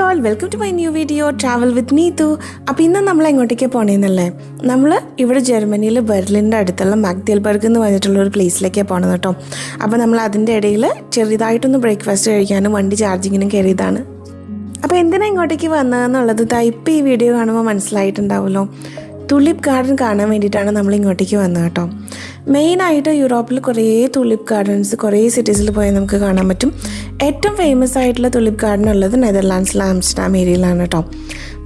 Hi all welcome to my new video travel with Neethu അപ്പോൾ ഇന്ന് നമ്മൾ എങ്ങോട്ടേക്ക് പോണേന്നല്ലേ? നമ്മൾ ഇവിടെ ജർമ്മനിയിൽ ബെർലിന്റെ അടുത്തുള്ള മഗ്ദിയൽബർഗ് എന്ന് പറഞ്ഞിട്ടുള്ള ഒരു പ്ലേസിലേക്കാണ് പോകണം കേട്ടോ. അപ്പോൾ നമ്മൾ അതിന്റെ ഇടയിൽ ചെറുതായിട്ടൊന്ന് ബ്രേക്ക്ഫാസ്റ്റ് കഴിക്കാനും വണ്ടി ചാർജിങ്ങിനും കയറിയതാണ്. അപ്പോൾ എന്തിനാ ഇങ്ങോട്ടേക്ക് വന്നതെന്നുള്ളത് ഇപ്പോൾ ഈ വീഡിയോ കാണുമ്പോൾ മനസ്സിലായിട്ടുണ്ടാവുമല്ലോ. തുലിപ്പ് ഗാർഡൻ കാണാൻ വേണ്ടിയിട്ടാണ് നമ്മൾ ഇങ്ങോട്ടേക്ക് വന്നത് കേട്ടോ. മെയിനായിട്ട് യൂറോപ്പിൽ കുറേ തുലിപ്പ് ഗാർഡൻസ് കുറേ സിറ്റീസിൽ പോയാൽ നമുക്ക് കാണാൻ പറ്റും. ഏറ്റവും ഫേമസ് ആയിട്ടുള്ള തുലിപ്പ് ഗാർഡൻ ഉള്ളത് നെതർലാൻഡ്സിലെ ആംസ്റ്റർഡാം ഏരിയയിലാണ് കേട്ടോ.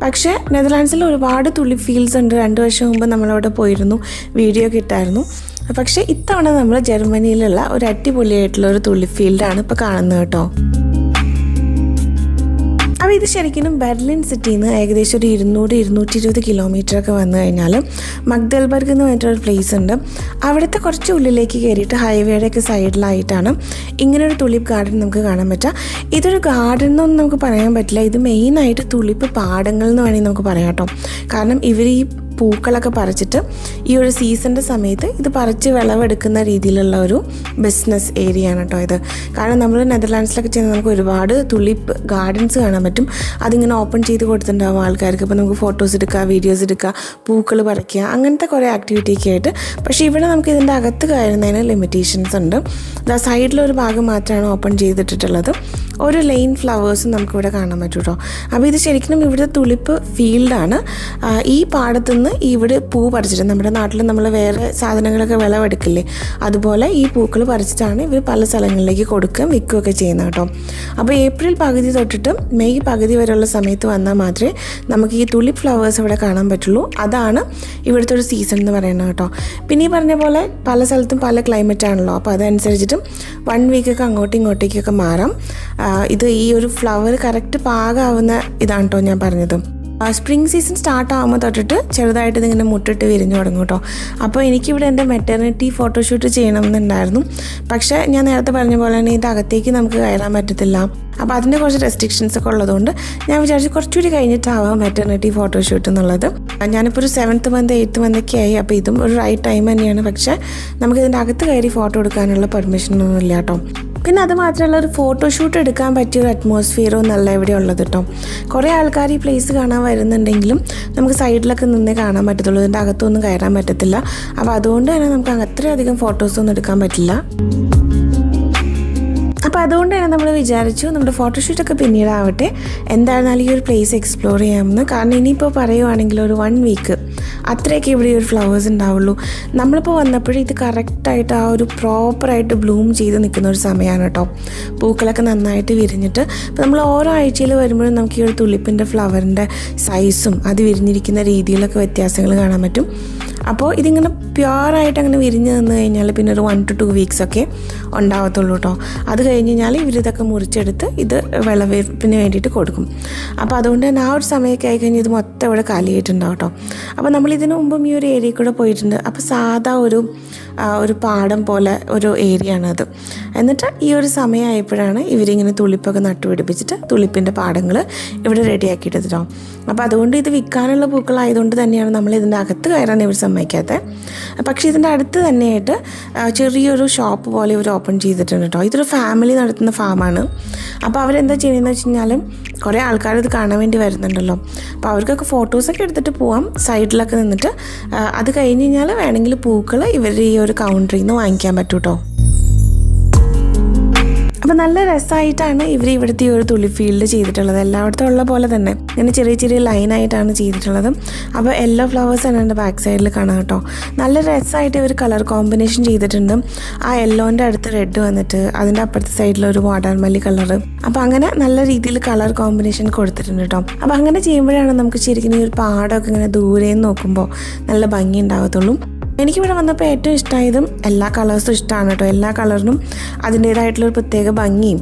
പക്ഷേ നെതർലാൻഡ്സിൽ ഒരുപാട് തുലിപ്പ് ഫീൽഡ്സ് ഉണ്ട്. രണ്ട് വർഷം മുമ്പ് നമ്മളവിടെ പോയിരുന്നു. വീഡിയോ കിട്ടായിരുന്നു പക്ഷേ ഇത്തവണ നമ്മൾ ജർമ്മനിയിലുള്ള ഒരു അടിപൊളിയായിട്ടുള്ള ഒരു തുലിപ്പ് ഫീൽഡാണ് ഇപ്പോൾ കാണുന്നത് കേട്ടോ. അപ്പോൾ ഇത് ശരിക്കും ബെർലിൻ സിറ്റിയിൽ നിന്ന് ഏകദേശം ഒരു ഇരുന്നൂറ് ഇരുന്നൂറ്റി ഇരുപത് കിലോമീറ്റർ ഒക്കെ വന്നു കഴിഞ്ഞാൽ മഗ്ദൽബർഗ് എന്ന് പറഞ്ഞിട്ടൊരു പ്ലേസ് ഉണ്ട്. അവിടുത്തെ കുറച്ച് ഉള്ളിലേക്ക് കയറിയിട്ട് ഹൈവേയുടെ ഒക്കെ സൈഡിലായിട്ടാണ് ഇങ്ങനെ ഒരു തുളിപ്പ് ഗാർഡൻ നമുക്ക് കാണാൻ പറ്റുക. ഇതൊരു ഗാർഡൻ എന്നൊന്നും നമുക്ക് പറയാൻ പറ്റില്ല. ഇത് മെയിനായിട്ട് തുളിപ്പ് പാടങ്ങൾ എന്ന് വേണമെങ്കിൽ നമുക്ക് പറയാം കേട്ടോ. കാരണം ഇവർ ഈ പൂക്കളൊക്കെ പറിച്ചിട്ട് ഈ ഒരു സീസണിന്റെ സമയത്ത് ഇത് പറിച്ച് വിളവെടുക്കുന്ന രീതിയിലുള്ള ഒരു ബിസിനസ് ഏരിയ ആണ് കേട്ടോ ഇത്. കാരണം നമ്മൾ നെതർലാൻഡ്സിലൊക്കെ ചെന്ന് നമുക്ക് ഒരുപാട് തുളിപ്പ് ഗാർഡൻസ് കാണാൻ പറ്റും. അതിങ്ങനെ ഓപ്പൺ ചെയ്ത് കൊടുത്തിട്ടുണ്ടാവും ആൾക്കാർക്ക്. ഇപ്പോൾ നമുക്ക് ഫോട്ടോസ് എടുക്കുക വീഡിയോസ് എടുക്കുക പൂക്കൾ പറിക്കുക അങ്ങനത്തെ കുറേ ആക്ടിവിറ്റിയൊക്കെ ആയിട്ട്. പക്ഷേ ഇവിടെ നമുക്ക് ഇതിന്റെ അകത്ത് കയറുന്നതിന് ലിമിറ്റേഷൻസ് ഉണ്ട്. ദാ സൈഡിലൊരു ഭാഗം മാത്രമാണ് ഓപ്പൺ ചെയ്തിട്ടുള്ളത് ഒരു ലൈൻ ഫ്ലവേഴ്സും നമുക്കിവിടെ കാണാൻ പറ്റും കേട്ടോ അപ്പോൾ ഇത് ശരിക്കും ഇവിടുത്തെ തുളിപ്പ് ഫീൽഡാണ് ഈ പാടത്തു നിന്ന് ഇവിടെ പൂ പറിച്ചിട്ട് നമ്മുടെ നാട്ടിൽ നമ്മൾ വേറെ സാധനങ്ങളൊക്കെ വിളവെടുക്കില്ലേ? അതുപോലെ ഈ പൂക്കൾ പറിച്ചിട്ടാണ് ഇവർ പല സ്ഥലങ്ങളിലേക്ക് കൊടുക്കുകയും വിൽക്കുകയൊക്കെ ചെയ്യുന്നത് കേട്ടോ. അപ്പോൾ ഏപ്രിൽ പകുതി തൊട്ടിട്ട് മെയ് പകുതി വരെയുള്ള സമയത്ത് വന്നാൽ മാത്രമേ നമുക്ക് ഈ തുളി ഫ്ലവേഴ്സ് ഇവിടെ കാണാൻ പറ്റുള്ളൂ. അതാണ് ഇവിടുത്തെ ഒരു സീസൺ എന്ന് പറയുന്നത് കേട്ടോ. പിന്നെ ഈ പറഞ്ഞ പോലെ പല സ്ഥലത്തും പല ക്ലൈമറ്റ് ആണല്ലോ. അപ്പോൾ അതനുസരിച്ചിട്ടും വൺ വീക്കൊക്കെ അങ്ങോട്ടും ഇങ്ങോട്ടേക്കൊക്കെ മാറാം. ഇത് ഈ ഒരു ഫ്ലവർ കറക്റ്റ് പാകാവുന്ന ഇതാണ് കേട്ടോ ഞാൻ പറഞ്ഞത്. സ്പ്രിംഗ് സീസൺ സ്റ്റാർട്ട് ആകുമ്പോൾ തൊട്ടിട്ട് ചെറുതായിട്ട് ഇതിങ്ങനെ മുട്ടിട്ട് വിരിഞ്ഞു തുടങ്ങും കേട്ടോ. അപ്പോൾ എനിക്കിവിടെ എന്റെ മെറ്റേണിറ്റി ഫോട്ടോഷൂട്ട് ചെയ്യണമെന്നുണ്ടായിരുന്നു. പക്ഷേ ഞാൻ നേരത്തെ പറഞ്ഞ പോലെ തന്നെ ഇത് അകത്തേക്ക് നമുക്ക് കയറാൻ പറ്റത്തില്ല. അപ്പോൾ അതിന്റെ കുറച്ച് റെസ്ട്രിക്ഷൻസ് ഒക്കെ ഉള്ളതുകൊണ്ട് ഞാൻ വിചാരിച്ചു കുറച്ചുകൂടി കഴിഞ്ഞിട്ടാവാം മെറ്റേണിറ്റി ഫോട്ടോഷൂട്ട് എന്നുള്ളത്. ഞാനിപ്പോൾ ഒരു സെവൻത്ത് മന്ത് എയ്ത്ത് മന്തൊക്കെ ആയി. അപ്പോൾ ഇതും ഒരു റൈറ്റ് ടൈം തന്നെയാണ്. പക്ഷേ നമുക്ക് ഇതിന്റെ അകത്ത് കയറി ഫോട്ടോ എടുക്കാനുള്ള പെർമിഷനൊന്നും ഇല്ല കേട്ടോ. പിന്നെ അത് മാത്രമല്ല ഒരു ഫോട്ടോഷൂട്ട് എടുക്കാൻ പറ്റിയ ഒരു അറ്റ്മോസ്ഫിയറോ നല്ല ഇവിടെ ഉള്ളത് കേട്ടോ കുറേ ആൾക്കാർ ഈ പ്ലേസ് കാണാൻ വരുന്നുണ്ടെങ്കിലും നമുക്ക് സൈഡിലൊക്കെ നിന്നേ കാണാൻ പറ്റത്തുള്ളൂ. ഇതിന്റെ അകത്തൊന്നും കയറാൻ പറ്റത്തില്ല. അപ്പോൾ അതുകൊണ്ട് തന്നെ നമുക്ക് അത്രയധികം ഫോട്ടോസൊന്നും എടുക്കാൻ പറ്റില്ല. അതുകൊണ്ട് തന്നെ നമ്മൾ വിചാരിച്ചു നമ്മുടെ ഫോട്ടോഷൂട്ടൊക്കെ പിന്നീടാവട്ടെ എന്തായിരുന്നാലും ഈ ഒരു പ്ലേസ് എക്സ്പ്ലോർ ചെയ്യാമെന്ന്. കാരണം ഇനിയിപ്പോൾ പറയുവാണെങ്കിൽ ഒരു വൺ വീക്ക് അത്രയൊക്കെ ഇവിടെ ഒരു ഫ്ലവേഴ്സ് ഉണ്ടാവുള്ളൂ. നമ്മളിപ്പോൾ വന്നപ്പോഴും ഇത് കറക്റ്റായിട്ട് ആ ഒരു പ്രോപ്പറായിട്ട് ബ്ലൂം ചെയ്ത് നിൽക്കുന്ന ഒരു സമയമാണ് കേട്ടോ പൂക്കളൊക്കെ നന്നായിട്ട് വിരിഞ്ഞിട്ട് ഇപ്പോൾ നമ്മൾ ഓരോ ആഴ്ചയിൽ വരുമ്പോഴും നമുക്ക് ഈ ഒരു തുളിപ്പിന്റെ ഫ്ലവറിന്റെ സൈസും അത് വിരിഞ്ഞിരിക്കുന്ന രീതിയിലൊക്കെ വ്യത്യാസങ്ങൾ കാണാൻ പറ്റും. അപ്പോൾ ഇതിങ്ങനെ പ്യുവറായിട്ട് അങ്ങനെ വിരിഞ്ഞ് നിന്ന് കഴിഞ്ഞാൽ പിന്നെ ഒരു വൺ ടു ടു വീക്സ് ഒക്കെ ഉണ്ടാവത്തുള്ളൂ കേട്ടോ അത് കഴിഞ്ഞ് കഴിഞ്ഞാൽ ഇവരിതൊക്കെ മുറിച്ചെടുത്ത് ഇത് വിളവെടുപ്പിന് വേണ്ടിയിട്ട് കൊടുക്കും. അപ്പോൾ അതുകൊണ്ട് തന്നെ ആ ഒരു സമയമൊക്കെ ആയിക്കഴിഞ്ഞ് ഇത് മൊത്തം ഇവിടെ കാലിയായിട്ടുണ്ടാവും കേട്ടോ അപ്പോൾ നമ്മൾ ഇതിനു മുമ്പും ഈ ഒരു ഏരിയ കൂടെ പോയിട്ടുണ്ട്. അപ്പോൾ സാധാ ഒരു ഒരു പാടം പോലെ ഒരു ഏരിയ ആണത് എന്നിട്ട് ഈ ഒരു സമയമായപ്പോഴാണ് ഇവരിങ്ങനെ തുളിപ്പൊക്കെ നട്ടുപിടിപ്പിച്ചിട്ട് തുളിപ്പിന്റെ പാടങ്ങൾ ഇവിടെ റെഡിയാക്കിയിട്ട് കേട്ടോ അപ്പോൾ അതുകൊണ്ട് ഇത് വിൽക്കാനുള്ള പൂക്കളായതുകൊണ്ട് തന്നെയാണ് നമ്മൾ ഇതിന്റെ അകത്ത് കയറാൻ ഇവർ സമ്മതിക്കാത്തത് പക്ഷേ ഇതിന്റെ അടുത്ത് തന്നെയായിട്ട് ചെറിയൊരു ഷോപ്പ് പോലെ ഇവർ ഓപ്പൺ ചെയ്തിട്ടുണ്ട് കേട്ടോ ഇതൊരു ഫാമിലി നടത്തുന്ന ഫാമാണ് അപ്പോൾ അവരെന്താ ചെയ്യുന്നതെന്ന് വെച്ച് കഴിഞ്ഞാൽ കുറേ ആൾക്കാർ ഇത് കാണാൻ വേണ്ടി വരുന്നുണ്ടല്ലോ. അപ്പോൾ അവർക്കൊക്കെ ഫോട്ടോസൊക്കെ എടുത്തിട്ട് പോവാം. സൈഡിലൊക്കെ നിന്നിട്ട് അത് കഴിഞ്ഞ് കഴിഞ്ഞാൽ വേണമെങ്കിൽ പൂക്കൾ ഇവർ ഈ ഒരു കൗണ്ടറിൽ നിന്ന് വാങ്ങിക്കാൻ പറ്റൂ കേട്ടോ അപ്പോൾ നല്ല രസമായിട്ടാണ് ഇവർ ഇവിടുത്തെ ഈ ഒരു തുളി ഫീൽഡ് ചെയ്തിട്ടുള്ളത്. എല്ലായിടത്തും ഉള്ള പോലെ തന്നെ. ഇങ്ങനെ ചെറിയ ചെറിയ ലൈനായിട്ടാണ് ചെയ്തിട്ടുള്ളത്. അപ്പോൾ യെല്ലോ തന്നെ എന്റെ ബാക്ക് സൈഡിൽ കാണാം കേട്ടോ. നല്ല രസമായിട്ട് ഇവർ കളർ കോമ്പിനേഷൻ ചെയ്തിട്ടുണ്ട്. ആ യെല്ലോന്റെ അടുത്ത് റെഡ് വന്നിട്ട് അതിന്റെ അപ്പുറത്തെ സൈഡിൽ ഒരു വാടാർമല്ലി കളർ അപ്പോൾ അങ്ങനെ നല്ല രീതിയിൽ കളർ കോമ്പിനേഷൻ കൊടുത്തിട്ടുണ്ട് കേട്ടോ. അപ്പോൾ അങ്ങനെ ചെയ്യുമ്പോഴാണ് നമുക്ക് ശരിക്കും ഈ ഒരു പാടമൊക്കെ ഇങ്ങനെ ദൂരെ നോക്കുമ്പോൾ നല്ല ഭംഗി ഉണ്ടാകത്തുള്ളൂ. എനിക്കിവിടെ വന്നപ്പോൾ ഏറ്റവും ഇഷ്ടമായതും എല്ലാ കളേഴ്സും ഇഷ്ടമാണ് കേട്ടോ. എല്ലാ കളറിനും അതിന്റേതായിട്ടുള്ളൊരു പ്രത്യേക ഭംഗിയും.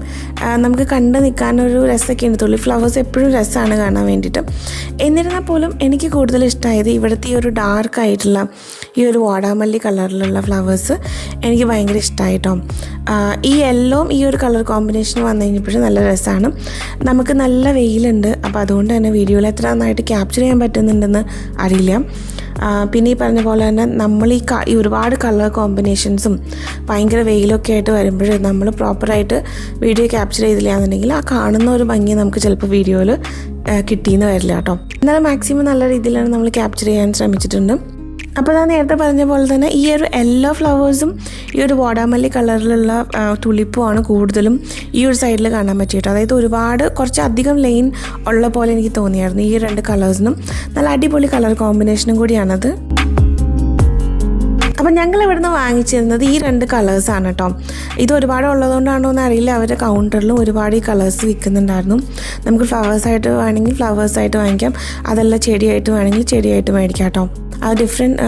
നമുക്ക് കണ്ട് നിൽക്കാനൊരു രസമൊക്കെ ഉണ്ട്. തുള്ളി ഫ്ലവേഴ്സ് എപ്പോഴും രസമാണ് കാണാൻ വേണ്ടിയിട്ട്. എന്നിരുന്നാൽ പോലും എനിക്ക് കൂടുതൽ ഇഷ്ടമായത് ഇവിടുത്തെ ഈ ഒരു ഡാർക്ക് ആയിട്ടുള്ള ഈ ഒരു വാടാമല്ലി കളറിലുള്ള ഫ്ലവേഴ്സ് എനിക്ക് ഭയങ്കര ഇഷ്ടമായിട്ടോ ഈ യെല്ലോം ഈ ഒരു കളർ കോമ്പിനേഷൻ വന്നു കഴിഞ്ഞപ്പോഴും നല്ല രസമാണ്. നമുക്ക് നല്ല വെയിലുണ്ട്. അപ്പോൾ അതുകൊണ്ട് തന്നെ വീഡിയോയിൽ എത്ര നന്നായിട്ട് ക്യാപ്ചർ ചെയ്യാൻ പറ്റുന്നുണ്ടെന്ന് അറിയില്ല. പിന്നെ ഈ പറഞ്ഞ പോലെ തന്നെ നമ്മൾ ഈ ഈ ഒരുപാട് കളർ കോമ്പിനേഷൻസും ഭയങ്കര വെയിലൊക്കെ ആയിട്ട് വരുമ്പോൾ നമ്മൾ പ്രോപ്പറായിട്ട് വീഡിയോ ക്യാപ്ചർ ചെയ്തില്ല എന്നുണ്ടെങ്കിൽ ആ കാണുന്ന ഒരു ഭംഗി നമുക്ക് ചിലപ്പോൾ വീഡിയോയിൽ കിട്ടിയെന്ന് വരില്ല കേട്ടോ. എന്നാലും മാക്സിമം നല്ല രീതിയിലാണ് നമ്മൾ ക്യാപ്ചർ ചെയ്യാൻ ശ്രമിച്ചിട്ടുണ്ട്. അപ്പോൾ ഞാൻ നേരത്തെ പറഞ്ഞ പോലെ തന്നെ ഈ ഒരു എല്ലാ ഫ്ലവേഴ്സും ഈ ഒരു വാടാമല്ലി കളറിലുള്ള തുളിപ്പുമാണ് കൂടുതലും ഈ ഒരു സൈഡിൽ കാണാൻ പറ്റിയിട്ട് അതായത് ഒരുപാട് കുറച്ച് അധികം ലൈൻ ഉള്ള പോലെ എനിക്ക് തോന്നിയായിരുന്നു ഈ രണ്ട് കളേഴ്സിനും നല്ല അടിപൊളി കളർ കോമ്പിനേഷനും കൂടിയാണത്. അപ്പം ഞങ്ങൾ ഇവിടുന്ന് വാങ്ങിച്ചിരുന്നത് ഈ രണ്ട് കളേഴ്സാണ് കേട്ടോ. ഇത് ഒരുപാട് ഉള്ളതുകൊണ്ടാണോ എന്ന് അറിയില്ല അവരുടെ കൗണ്ടറിലും ഒരുപാട് ഈ കളേഴ്സ് വിൽക്കുന്നുണ്ടായിരുന്നു. നമുക്ക് ഫ്ലവേഴ്സായിട്ട് വേണമെങ്കിൽ ഫ്ലവേഴ്സായിട്ട് വാങ്ങിക്കാം. അതല്ല ചെടിയായിട്ട് വേണമെങ്കിൽ ചെടിയായിട്ട് മേടിക്കാം കേട്ടോ. ഡിഫറെന്റ്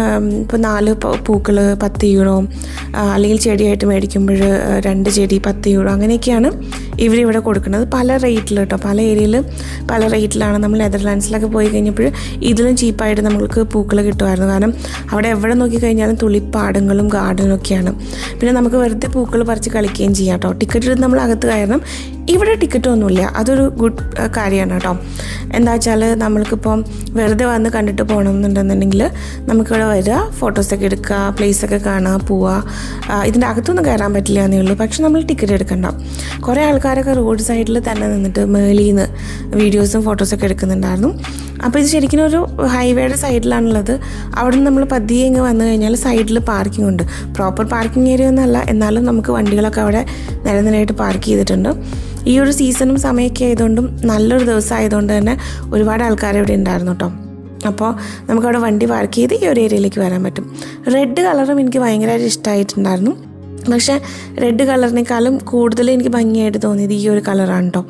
ഇപ്പോൾ നാല് പൂക്കൾ പത്ത് യൂറോ അല്ലെങ്കിൽ ചെടിയായിട്ട് മേടിക്കുമ്പോൾ രണ്ട് ചെടി പത്ത് യൂറോ അങ്ങനെയൊക്കെയാണ് ഇവരിവിടെ കൊടുക്കുന്നത് പല റേറ്റിൽ കേട്ടോ. പല ഏരിയയിൽ പല റേറ്റിലാണ് നമ്മൾ നെതർലാൻഡ്സിലൊക്കെ പോയി കഴിഞ്ഞപ്പോൾ ഇതിലും ചീപ്പായിട്ട് നമ്മൾക്ക് പൂക്കൾ കിട്ടുമായിരുന്നു. കാരണം അവിടെ എവിടെ നോക്കിക്കഴിഞ്ഞാലും തുളിപ്പാടങ്ങളും ഗാർഡനും ഒക്കെയാണ്. പിന്നെ നമുക്ക് വെറുതെ പൂക്കൾ പറിച്ച് കളിക്കുകയും ചെയ്യാം കേട്ടോ. ടിക്കറ്റ് എടുത്ത് നമ്മൾ അകത്ത് കയറണം. ഇവിടെ ടിക്കറ്റ് ഒന്നുമില്ല. അതൊരു ഗുഡ് കാര്യമാണ് കേട്ടോ. എന്താ വെച്ചാൽ നമ്മൾക്കിപ്പം വെറുതെ വന്ന് കണ്ടിട്ട് പോകണം എന്നുണ്ടെന്നുണ്ടെങ്കിൽ നമുക്കിവിടെ വരിക ഫോട്ടോസൊക്കെ എടുക്കുക പ്ലേസൊക്കെ കാണുക പോവുക. ഇതിന്റെ അകത്തൊന്നും കയറാൻ പറ്റില്ല എന്നേ ഉള്ളൂ. പക്ഷെ നമ്മൾ ടിക്കറ്റ് എടുക്കണ്ട. കുറേ ആൾക്കാരൊക്കെ റോഡ് സൈഡിൽ തന്നെ നിന്നിട്ട് മേളിൽ നിന്ന് വീഡിയോസും ഫോട്ടോസൊക്കെ എടുക്കുന്നുണ്ടായിരുന്നു. അപ്പോൾ ഇത് ശരിക്കും ഒരു ഹൈവേയുടെ സൈഡിലാണുള്ളത് അവിടെ നിന്ന് നമ്മൾ പതിയെ ഇങ്ങ് വന്നു കഴിഞ്ഞാൽ സൈഡിൽ പാർക്കിംഗ് ഉണ്ട്. പ്രോപ്പർ പാർക്കിംഗ് ഏരിയ ഒന്നല്ല എന്നാലും നമുക്ക് വണ്ടികളൊക്കെ അവിടെ നിരനിരയായിട്ട് പാർക്ക് ചെയ്തിട്ടുണ്ട്. ഈ ഒരു സീസണും സമയമൊക്കെ ആയതുകൊണ്ടും നല്ലൊരു ദിവസം ആയതുകൊണ്ട് തന്നെ ഒരുപാട് ആൾക്കാർ ഇവിടെ ഉണ്ടായിരുന്നു കേട്ടോ അപ്പോൾ നമുക്കവിടെ വണ്ടി പാർക്ക് ചെയ്ത് ഈ ഒരു ഏരിയയിലേക്ക് വരാൻ പറ്റും. റെഡ് കളറും എനിക്ക് ഭയങ്കരമായിട്ട് ഇഷ്ടമായിട്ടുണ്ടായിരുന്നു പക്ഷേ റെഡ് കളറിനേക്കാളും കൂടുതൽ എനിക്ക് ഭംഗിയായിട്ട് തോന്നിയത് ഈ ഒരു കളറാണ് കേട്ടോ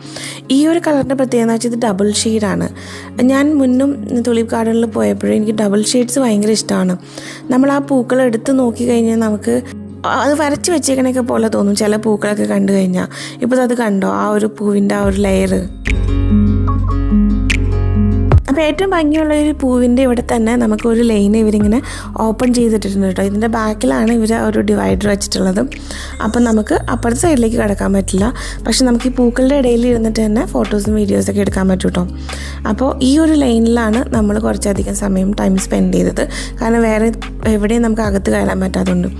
ഈ ഒരു കളറിന്റെ പ്രത്യേകത വെച്ചാൽ ഇത് ഡബിൾ ഷെയ്ഡാണ് ഞാൻ മുന്നും തുളിപ് ഗാർഡനിൽ പോയപ്പോഴും എനിക്ക് ഡബിൾ ഷെയ്ഡ്സ് ഭയങ്കര ഇഷ്ടമാണ്. നമ്മൾ ആ പൂക്കൾ എടുത്ത് നോക്കി കഴിഞ്ഞാൽ നമുക്ക് അത് വരച്ച് വെച്ചേക്കണൊക്കെ പോലെ തോന്നും. ചില പൂക്കളൊക്കെ കണ്ടു കഴിഞ്ഞാൽ ഇപ്പോൾ അത് കണ്ടോ? ആ ഒരു പൂവിന്റെ ആ ഒരു ലെയർ അപ്പോൾ ഏറ്റവും ഭംഗിയുള്ള ഒരു പൂവിന്റെ ഇവിടെ തന്നെ നമുക്ക് ഒരു ലൈൻ ഇവരിങ്ങനെ ഓപ്പൺ ചെയ്തിട്ടിട്ടുണ്ട് കേട്ടോ. ഇതിന്റെ ബാക്കിലാണ് ഇവർ ഒരു ഡിവൈഡർ വെച്ചിട്ടുള്ളത്. അപ്പം നമുക്ക് അപ്പുറത്തെ സൈഡിലേക്ക് കിടക്കാൻ പറ്റില്ല. പക്ഷേ നമുക്ക് ഈ പൂക്കളുടെ ഇടയിൽ ഇരുന്നിട്ട് തന്നെ ഫോട്ടോസും വീഡിയോസൊക്കെ എടുക്കാൻ പറ്റും കേട്ടോ. അപ്പോൾ ഈ ഒരു ലൈനിലാണ് നമ്മൾ കുറച്ചധികം സമയം ടൈം സ്പെൻഡ് ചെയ്തത്. കാരണം വേറെ എവിടെയും നമുക്ക് അകത്ത് കയറാൻ പറ്റാത്തതുകൊണ്ട്.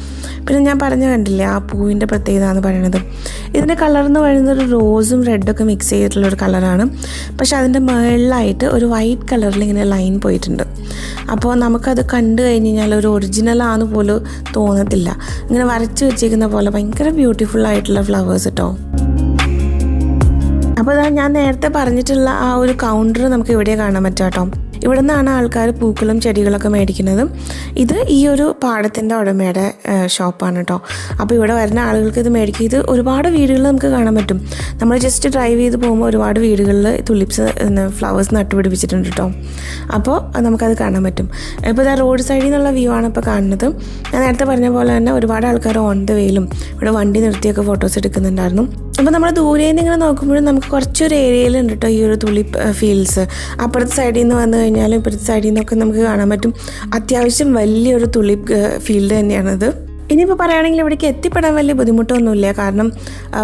പിന്നെ ഞാൻ പറഞ്ഞു കണ്ടില്ലേ ആ പൂവിന്റെ പ്രത്യേകത എന്ന് പറയുന്നത് ഇതിന്റെ കളർ എന്ന് പറയുന്നത് ഒരു റോസും റെഡൊക്കെ മിക്സ് ചെയ്തിട്ടുള്ള ഒരു കളറാണ് പക്ഷെ അതിന്റെ മുകളിലായിട്ട് ഒരു വൈറ്റ് കളറിൽ ഇങ്ങനെ ലൈൻ പോയിട്ടുണ്ട്. അപ്പോൾ നമുക്കത് കണ്ടു കഴിഞ്ഞ് കഴിഞ്ഞാൽ ഒരു ഒറിജിനലാന്ന് പോലും തോന്നത്തില്ല. ഇങ്ങനെ വരച്ച് വെച്ചേക്കുന്ന പോലെ ഭയങ്കര ബ്യൂട്ടിഫുൾ ആയിട്ടുള്ള ഫ്ലവേഴ്സ് കേട്ടോ അപ്പോൾ ഞാൻ നേരത്തെ പറഞ്ഞിട്ടുള്ള ആ ഒരു കൗണ്ടർ നമുക്ക് ഇവിടെ കാണാൻ പറ്റും കേട്ടോ ഇവിടെ നിന്നാണ് ആൾക്കാർ പൂക്കളും ചെടികളൊക്കെ മേടിക്കുന്നത്. ഇത് ഈ ഒരു പാടത്തിന്റെ ഉടമയുടെ ഷോപ്പാണ് കേട്ടോ അപ്പോൾ ഇവിടെ വരുന്ന ആളുകൾക്ക് ഇത് മേടിക്കും ഇത് ഒരുപാട് വീടുകളിൽ നമുക്ക് കാണാൻ പറ്റും. നമ്മൾ ജസ്റ്റ് ഡ്രൈവ് ചെയ്ത് പോകുമ്പോൾ ഒരുപാട് വീടുകളിൽ തുലിപ്സ് ഫ്ലവേഴ്സ് നട്ടുപിടിപ്പിച്ചിട്ടുണ്ട് കേട്ടോ അപ്പോൾ നമുക്കത് കാണാൻ പറ്റും. ഇപ്പോൾ ഇതാ റോഡ് സൈഡിൽ നിന്നുള്ള വ്യൂ ആണ് ഇപ്പോൾ കാണുന്നത്. ഞാൻ നേരത്തെ പറഞ്ഞ പോലെ തന്നെ ഒരുപാട് ആൾക്കാർ ഓൺ ദ വേയിലും ഇവിടെ വണ്ടി നിർത്തിയൊക്കെ ഫോട്ടോസ് എടുക്കുന്നുണ്ടായിരുന്നു. അപ്പോൾ നമ്മൾ ദൂരെ നിന്ന് ഇങ്ങനെ നോക്കുമ്പോഴും നമുക്ക് കുറച്ചൊരു ഏരിയയിലുണ്ട് കേട്ടോ ഈ ഒരു തുളിപ്പ് ഫീൽഡ്സ് അപ്പുറത്തെ സൈഡിൽ നിന്ന് വന്നു കഴിഞ്ഞാലും ഇപ്പുറത്തെ സൈഡിൽ നിന്നൊക്കെ നമുക്ക് കാണാൻ പറ്റും. അത്യാവശ്യം വലിയൊരു തുളിപ്പ് ഫീൽഡ് തന്നെയാണത്. ഇനിയിപ്പോൾ പറയുകയാണെങ്കിൽ ഇവിടേക്ക് എത്തിപ്പെടാൻ വലിയ ബുദ്ധിമുട്ടൊന്നുമില്ല. കാരണം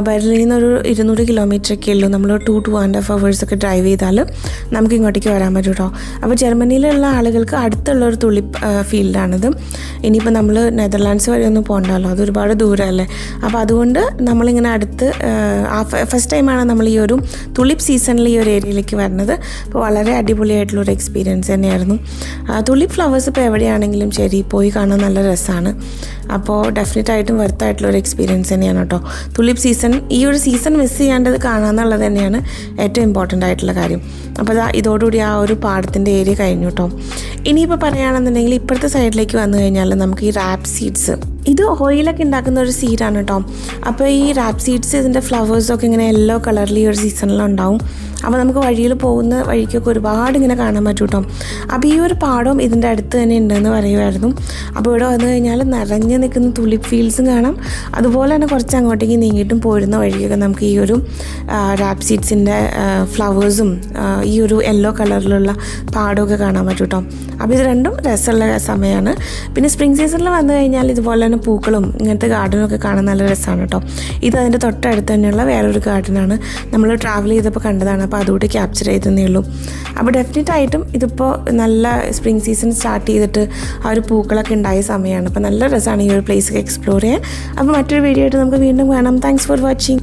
ബെർലിനിൽ നിന്നൊരു ഇരുന്നൂറ് കിലോമീറ്റർ ഒക്കെ ഉള്ളൂ നമ്മൾ two two and half hours ഒക്കെ ഡ്രൈവ് ചെയ്താൽ നമുക്ക് ഇങ്ങോട്ടേക്ക് വരാൻ പറ്റും കേട്ടോ അപ്പോൾ ജർമ്മനിയിലുള്ള ആളുകൾക്ക് അടുത്തുള്ള ഒരു തുളി ഫീൽഡാണിത് ഇനിയിപ്പോൾ നമ്മൾ നെതർലാൻഡ്സ് വരെ ഒന്നും പോകണ്ടല്ലോ അത് ഒരുപാട് ദൂരമല്ലേ അപ്പോൾ അതുകൊണ്ട് നമ്മളിങ്ങനെ അടുത്ത് ഫസ്റ്റ് ടൈമാണ് നമ്മൾ ഈ ഒരു തുളിപ്പ് സീസണിൽ ഈ ഒരു ഏരിയയിലേക്ക് വരുന്നത്. അപ്പോൾ വളരെ അടിപൊളിയായിട്ടുള്ള ഒരു എക്സ്പീരിയൻസ് തന്നെയായിരുന്നു. തുളിപ്പ് ഫ്ലവേഴ്സ് ഇപ്പോൾ എവിടെയാണെങ്കിലും ശരി പോയി കാണാൻ നല്ല രസമാണ് അപ്പോൾ ഡെഫിനറ്റ് ആയിട്ടും വെർത്തായിട്ടുള്ള ഒരു എക്സ്പീരിയൻസ് തന്നെയാണ് കേട്ടോ തുലിപ്പ് സീസൺ ഈ ഒരു സീസൺ മിസ് ചെയ്യാണ്ടത് കാണാമെന്നുള്ളത് തന്നെയാണ് ഏറ്റവും ഇമ്പോർട്ടന്റ് ആയിട്ടുള്ള കാര്യം. അപ്പോൾ ദാ ഇതോടുകൂടി ആ ഒരു പാടത്തിന്റെ ഏരിയ കഴിഞ്ഞു കേട്ടോ ഇനിയിപ്പോൾ പറയുകയാണെന്നുണ്ടെങ്കിൽ ഇപ്പോഴത്തെ സൈഡിലേക്ക് വന്നു കഴിഞ്ഞാൽ നമുക്ക് ഈ റാപ്പ് സീഡ്സ് ഇത് ഓയിലൊക്കെ ഉണ്ടാക്കുന്ന ഒരു സീഡാണ് കേട്ടോ അപ്പോൾ ഈ റാപ്പ് സീഡ്സ് ഇതിന്റെ ഫ്ലവേഴ്സൊക്കെ ഇങ്ങനെ യെല്ലോ കളറിൽ ഈ ഒരു സീസണിലുണ്ടാവും അപ്പോൾ നമുക്ക് വഴിയിൽ പോകുന്ന വഴിക്കൊക്കെ ഒരുപാട് ഇങ്ങനെ കാണാൻ പറ്റും കേട്ടോ അപ്പോൾ ഈ ഒരു പാടവും ഇതിന്റെ അടുത്ത് തന്നെ ഉണ്ടെന്ന് പറയുമായിരുന്നു. അപ്പോൾ ഇവിടെ വന്നു കഴിഞ്ഞാൽ നിറഞ്ഞു നിൽക്കുന്ന തുലിപ്പ് ഫീൽഡ്സും കാണാം. അതുപോലെ തന്നെ കുറച്ച് അങ്ങോട്ടേക്ക് നീങ്ങിയിട്ടും പോരുന്ന വഴിക്കൊക്കെ നമുക്ക് ഈ ഒരു റാപ്പ് സീഡ്സിന്റെ ഫ്ലവേഴ്സും ഈ ഒരു യെല്ലോ കളറിലുള്ള പാടമൊക്കെ കാണാൻ പറ്റും കേട്ടോ അപ്പോൾ ഇത് രണ്ടും രസമുള്ള സമയമാണ്. പിന്നെ സ്പ്രിംഗ് സീസണിൽ വന്നു കഴിഞ്ഞാൽ ഇതുപോലെ കാരണം പൂക്കളും ഇങ്ങനത്തെ ഗാർഡനൊക്കെ കാണാൻ നല്ല രസമാണ് കേട്ടോ. ഇത് അതിന്റെ തൊട്ടടുത്ത് തന്നെയുള്ള വേറൊരു ഗാർഡനാണ് നമ്മൾ ട്രാവൽ ചെയ്തപ്പോൾ കണ്ടതാണ്. അപ്പോൾ അതുകൂടി ക്യാപ്ചർ ചെയ്തതേ ഉള്ളൂ. അപ്പോൾ ഡെഫിനറ്റ് ആയിട്ടും ഇതിപ്പോൾ നല്ല സ്പ്രിംഗ് സീസൺ സ്റ്റാർട്ട് ചെയ്തിട്ട് ആ ഒരു പൂക്കളൊക്കെ ഉണ്ടായ സമയമാണ് അപ്പോൾ നല്ല രസമാണ് ഈ ഒരു പ്ലേസ് എക്സ്പ്ലോർ ചെയ്യാൻ. അപ്പോൾ മറ്റൊരു വീഡിയോ ആയിട്ട് നമുക്ക് വീണ്ടും കാണാം. Thanks for watching